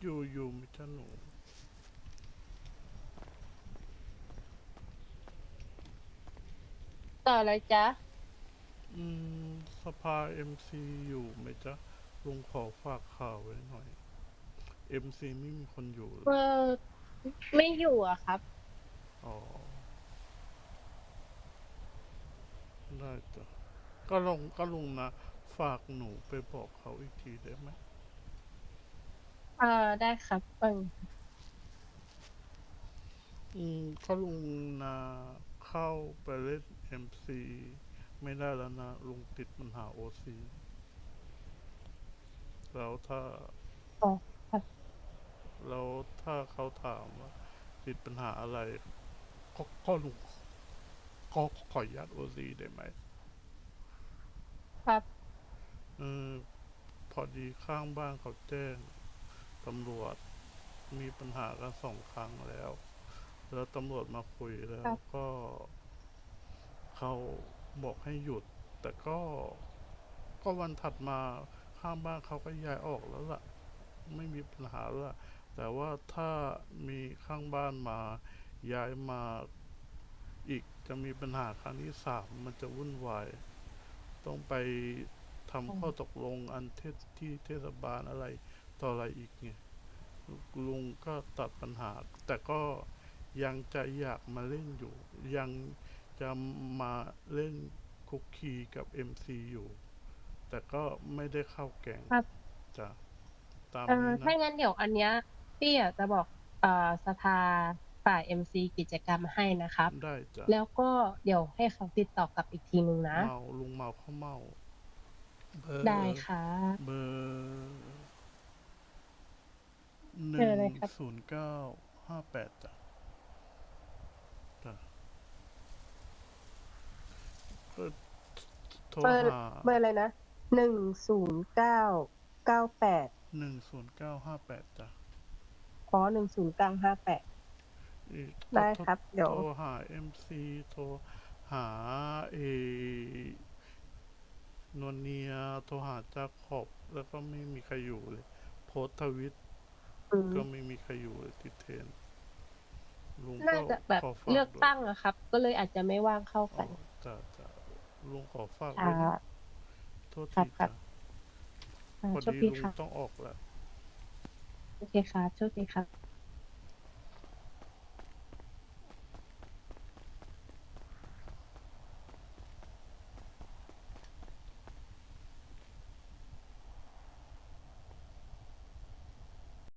อยู่อยู่มิจ้าหนูต่อเลยจ๊ะ อืมสภาเอ็มซีอยู่ไหมจ๊ะลุงขอฝากข่าวไว้หน่อยเอ็มซีไม่มีคนอยู่เลยเออไม่อยู่อะครับ อ๋อได้จ้ะก็ลงก็ลุงนะ ฝากหนูไปบอกเขาอีกทีได้ไหม เออได้ครับเปิงอืมก็ลุงนะเข้าไปเล่นเอ็มซีไม่ได้แล้วนะ ลุงติดปัญหาโอซีแล้วถ้า อ๋อครับแล้วถ้าเขาถามว่าติดปัญหาอะไรก็ก็ลุงก็ขออนุญาตโอซีได้ไหมครับเออพอดีข้างบ้านเขาแจ้ง ตำรวจมีปัญหากันสองครั้งแล้ว แล้วตำรวจมาคุยแล้วครับ ก็ เขาบอกให้หยุด แต่ก็ ก็วันถัดมาข้างบ้านเขาก็ย้ายออกแล้วล่ะ ไม่มีปัญหาแล้วล่ะ แต่ว่าถ้ามีข้างบ้านมาย้ายมาอีกจะมีปัญหาครั้งที่สามมันจะวุ่นวาย ต้องไปทำข้อตกลงอันเทศที่เทศบาลอะไร ต่ออะไรอีกไงลุงก็ตัดปัญหา แต่ก็ยังจะอยากมาเล่นอยู่ ยังจะมาเล่นคุกคีกับ MC อยู่ แต่ก็ไม่ได้เข้าแก๊งครับ จ้ะตามเออนี้ถ้านะงั้นเดี๋ยวอันเนี้ยพี่อยากจะบอกเอ่อสภาฝ่าย MC กิจกรรมให้นะครับ ได้จ้ะแล้วก็เดี๋ยวให้เขาติดต่อกลับอีกทีนึงนะ เมาลุงเมาเข้าเมาเบอร์ได้ค่ะ เบอร์ห เบอ นึ่ ร์ ง อะไรครับ ศูนย์เก้าห้าแปดจ้ะจ้ะก็โทรเบอร์หาเบอร์อะไรนะหนึ่งศูนย์เก้าเก้าแปดหนึ่งศูนย์เก้าห้าแปดจ้ะขอหนึ่งศูนย์เก้าห้าแปด อีกได้โทครับเดี๋ยว โทรหาเอ็มซีโทรหาเอนวลเนียโทรหาจาขอบแล้วก็ไม่มีใครอยู่เลย โพสต์ทวิตอืม ก็ไม่มีใครอยู่เลยติดเทรนด์ลุงน่าก็จะแบบขอฝากเลือกด้วยตั้งอะครับ ก็เลยอาจจะไม่ว่างเข้าอ๋กัอนจ้ะจ้ะลุงขอฝากอ่าด้วยนะโทษครัทีบครัจ้ะบ อ่าพอโชคดีดีลุงครับต้องออกแล้วโอเคครับโชคดีครับ